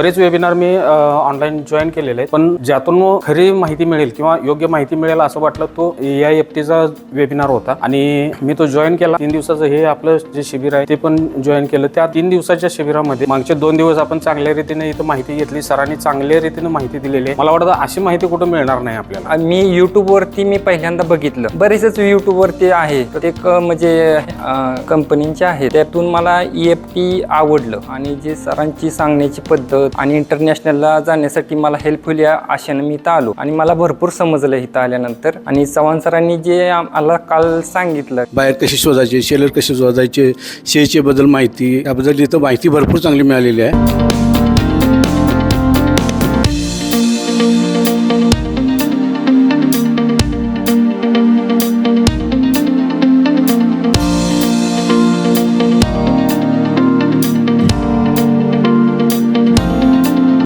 बरेच वेबिनार मी online join केलेले आहेत. पण ज्यातून खरी माहिती मिळेल किंवा योग्य माहिती मिळेल असं वाटलं तो ए आय एफ टीचा वेबिनार होता. आणि मी तो जॉईन केला. तीन दिवसाचं हे आपलं जे शिबिर आहे ते पण जॉईन केलं. त्या तीन दिवसाच्या शिबिरामध्ये मागचे दोन दिवस आपण चांगल्या रीतीने इथं माहिती घेतली. सरांनी चांगल्या रीतीने माहिती दिलेली. आहे मला वाटतं अशी माहिती कुठं मिळणार नाही आपल्याला. आणि मी YouTube वरती मी पहिल्यांदा बघितलं. बरेचच YouTube वरती आहे. प्रत्येक म्हणजे कंपनीचे आहे त्यातून मला ई एफ टी आवडलं. आणि जे सरांची सांगण्याची पद्धत आणि इंटरनॅशनलला जाण्यासाठी मला हेल्पफुल या आशेनं मी इथं आलो. आणि मला भरपूर समजलं इथं आल्यानंतर. आणि चव्हाण सरांनी जे आम्हाला काल सांगितलं. बाहेर कसे शोधायचे शेलर कसे शोधायचे शेचे बद्दल माहिती याबद्दल इथं माहिती भरपूर चांगली मिळालेली आहे.